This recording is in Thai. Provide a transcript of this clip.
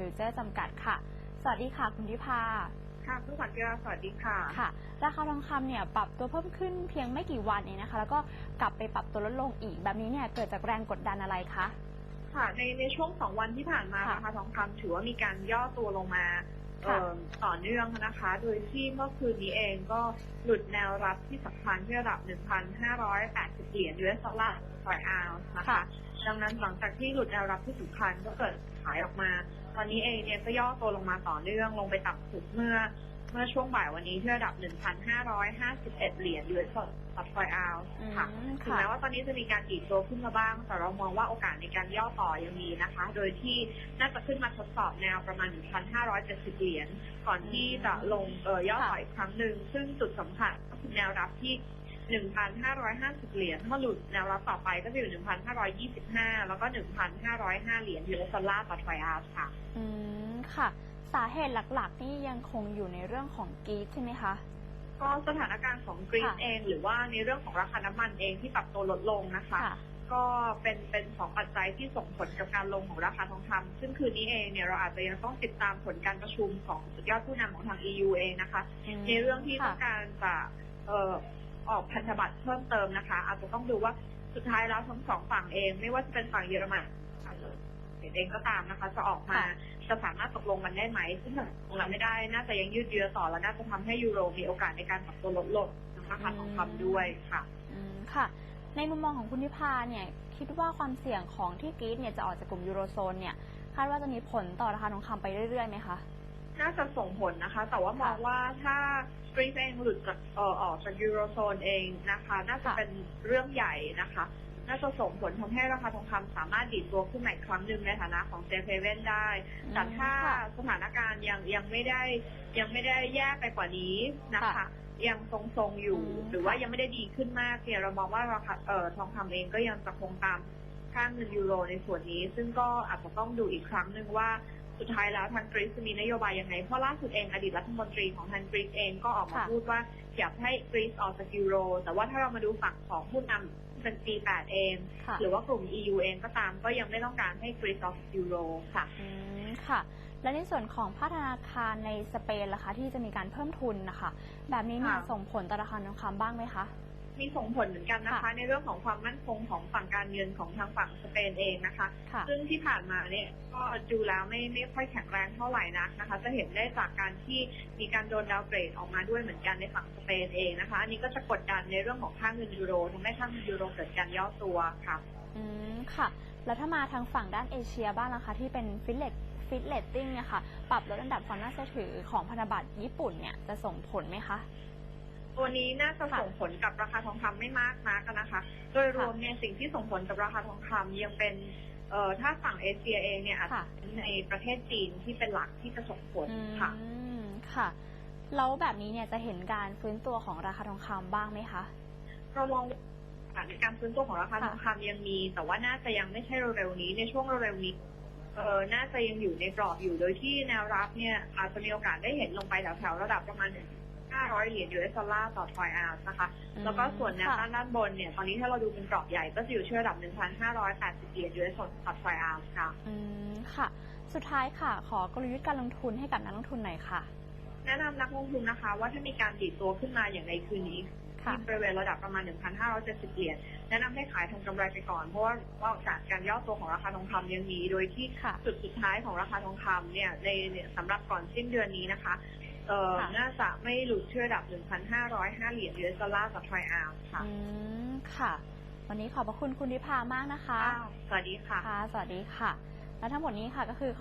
ฟิวเจอร์จำกัดค่ะ สวัสดีค่ะคุณทิพาค่ะคุณขวัญเกลือสวัสดีค่ะค่ะ ราคาทองคำเนี่ยปรับตัวเพิ่มขึ้นเพียงไม่กี่วันเองนะคะ แล้วก็กลับไปปรับตัวลดลงอีก แบบนี้เนี่ยเกิดจากแรงกดดันอะไรคะค่ะในในช่วงสองวันที่ผ่านมาค่ะราคาทองคำถือว่ามีการย่อตัวลงมาค่ะเอ่อ ต่อเนื่องนะคะ โดยที่เมื่อคืนนี้เองก็หลุดแนวรับที่สำคัญที่ระดับ 1,580 เหรียญ US ดอลลาร์ต่อออนซ์นะคะ ดังนั้นหลังจากที่หลุดแนวรับที่สำคัญก็เกิดขายออกมา ตอนนี้เองเนี่ยก็ย่อตัวลงมาต่อเนื่องลงไปต่ำสุดเมื่อ เมื่อช่วงบ่ายวันนี้ที่ระดับ 1,551 เหรียญ US ต่อต่อออนซ์ค่ะอืมถึงค่ะแม้ว่าตอนนี้จะมีการดีดตัวขึ้นมาบ้าง แต่เรามองว่าโอกาสในการย่อต่อยังมีนะคะ โดยที่น่าจะขึ้นมาทดสอบแนวประมาณ 1,570 เหรียญ ก่อนที่จะลงเอ่อย่อต่ออีกครั้งหนึ่ง ซึ่งจุดสำคัญก็คือแนวรับที่1,550 เหรียญถ้าหลุดแนวรับต่อไปก็จะอยู่ 1,525 แล้วก็ 1,505 เหรียญยูเอสดอลลาร์ต่อทรอยอาร์ค่ะ อืม ค่ะ สาเหตุหลักๆนี่ยังคงอยู่ในเรื่องของกรีดใช่ไหมคะ ก็สถานการณ์ของกรีซค่ะเอง หรือว่าในเรื่องของราคาน้ำมันเองที่ปรับตัวลดลงนะคะค่ะก็เป็นเป็นสองปัจจัยที่ส่งผลกับการลงของราคาทองคำซึ่งคืนนี้เองเนี่ยเราอาจจะยังต้องติดตามผลการประชุมของสุดยอดผู้นำของทาง EU เองนะคะ ในเรื่องที่ต้องการจะเอ่อออกพันธบัตรเพิ่มเติมนะคะ อาจจะต้องดูว่าสุดท้ายแล้วทั้งสองฝั่งเอง ไม่ว่าจะเป็นฝั่งเยอรมัน เองก็ตามนะคะ จะออกมาค่ะจะสามารถตกลงกันได้ไหมซึ่งถ้าตกลงกันไม่ได้ น่าจะยังยืดเยื้อต่อและน่าจะทำให้ยูโรมีโอกาสในการปรับตัวลดลงราคาทองคำด้วยค่ะอืมค่ะ ในมุมมองของคุณทิพาเนี่ย คิดว่าความเสี่ยงของที่กรีดเนี่ยจะออกจากกลุ่มยูโรโซนเนี่ยคาดว่าจะมีผลต่อราคาทองคำไปเรื่อยๆไหมคะน่าจะส่งผลนะคะ แต่ว่ามองว่าถ้ากรีซเองหลุดจากเอ่อออกจากยูโรโซนเองนะคะ น่าจะค่ะเป็นเรื่องใหญ่นะคะ น่าจะส่งผลทำให้ราคาทองคำสามารถดีดตัวขึ้นใหม่ครั้งหนึ่งในฐานะของเซฟเฮเว่นได้ แต่ถ้าค่ะสถานการณ์ยังยังไม่ได้ยังไม่ได้แย่ไปกว่านี้นะคะค่ะยังทรงๆอยู่อืมหรือว่ายังไม่ได้ดีขึ้นมากเนี่ยเรามองว่าราคาเอ่อทองคำเองก็ยังจะคงตามค่าเงินยูโรในส่วนนี้ ซึ่งก็อาจจะต้องดูอีกครั้งหนึ่งว่า สุดท้ายแล้วทางกรีซจะมีนโยบายยังไง เพราะล่าสุดเองอดีตรัฐมนตรีของทางกรีซเองก็ออกมาค่ะพูดว่าอยากให้กรีซออกจากยูโร แต่ว่าถ้าเรามาดูฝั่งของผู้นำเป็น G8 เองค่ะหรือว่ากลุ่ม EU เองก็ตามก็ยังไม่ต้องการให้กรีซออกจากยูโรค่ะอืมค่ะ และในส่วนของภาคธนาคารในสเปนล่ะคะ ที่จะมีการเพิ่มทุนนะคะ แบบนี้เนี่ยค่ะส่งผลต่อราคาทองคำบ้างไหมคะ มีส่งผลเหมือนกันนะคะค่ะในเรื่องของความมั่นคงของฝั่งการเงินของทางฝั่งสเปนเองนะคะค่ะซึ่งที่ผ่านมาเนี่ยก็ดูแล้วไม่ไม่ค่อยแข็งแรงเท่าไหร่นักนะคะ จะเห็นได้จากการที่มีการโดนดาวน์เกรดออกมาด้วยเหมือนกันในฝั่งสเปนเองนะคะ อันนี้ก็จะกดดันในเรื่องของค่าเงินยูโรทำให้ค่าเงินยูโรเกิดการย่อตัวค่ะ อืมค่ะ แล้วถ้ามาทางฝั่งด้านเอเชียบ้างนะคะ ที่เป็นฟิตเลตฟิตเลตติ้งเนี่ยค่ะ ปรับลดอันดับความน่าเชื่อถือของพันธบัตรญี่ปุ่นเนี่ยจะส่งผลไหมคะ ตัวนี้น่าจะค่ะส่งผลกับราคาทองคำไม่มากนักนะคะ โดยรวมเนี่ยสิ่งที่ส่งผลกับราคาทองคำยังเป็นเอ่อถ้าฝั่งเอเชียเองเนี่ยอาจจะค่ะเป็นในประเทศจีนที่เป็นหลักที่จะส่งผลค่ะอืมค่ะแล้วแบบนี้เนี่ยจะเห็นการฟื้นตัวของราคาทองคำบ้างไหมคะเรามองว่าการฟื้นตัวของราคาค่ะทองคำยังมี แต่ว่าน่าจะยังไม่ใช่เร็วๆนี้ในช่วงเร็วๆนี้เออน่าจะยังอยู่ในกรอบอยู่โดยที่แนวรับเนี่ยอาจจะมีโอกาสได้เห็นลงไปแถวๆระดับประมาณ 500 เหรียญ US ดอลลาร์ต่อทรอยออนซ์นะคะอืมแล้วก็ส่วนแนวค่ะต้านด้านบนเนี่ย ตอนนี้ถ้าเราดูเป็นกรอบใหญ่ก็จะอยู่ที่ระดับ 1,580 เหรียญ US ต่อทรอยออนซ์ค่ะ อืม ค่ะ สุดท้ายค่ะ ขอกลยุทธ์การลงทุนให้กับนักลงทุนหน่อยค่ะ แนะนำนักลงทุนนะคะ ว่าถ้ามีการดีดตัวขึ้นมาอย่างในคืนนี้ค่ะที่บริเวณระดับประมาณ 1,570 เหรียญ แนะนำให้ขายทำกำไรไปก่อน เพราะว่าว่าโอกาสการย่อตัวของราคาทองคำยังมี โดยที่ค่ะจุดสุดท้ายของราคาทองคำเนี่ยในในสำหรับก่อนสิ้นเดือนนี้นะคะ เอ่อค่ะ น่าจะไม่หลุดเชื่อระดับ 1,505 เหรียญ US ดอลลาร์ต่อทรอยออนซ์ค่ะอืมค่ะ วันนี้ขอบพระคุณคุณทิพามากนะคะสวัสดีค่ะ ค่ะ สวัสดีค่ะ และทั้งหมดนี้ค่ะก็คือ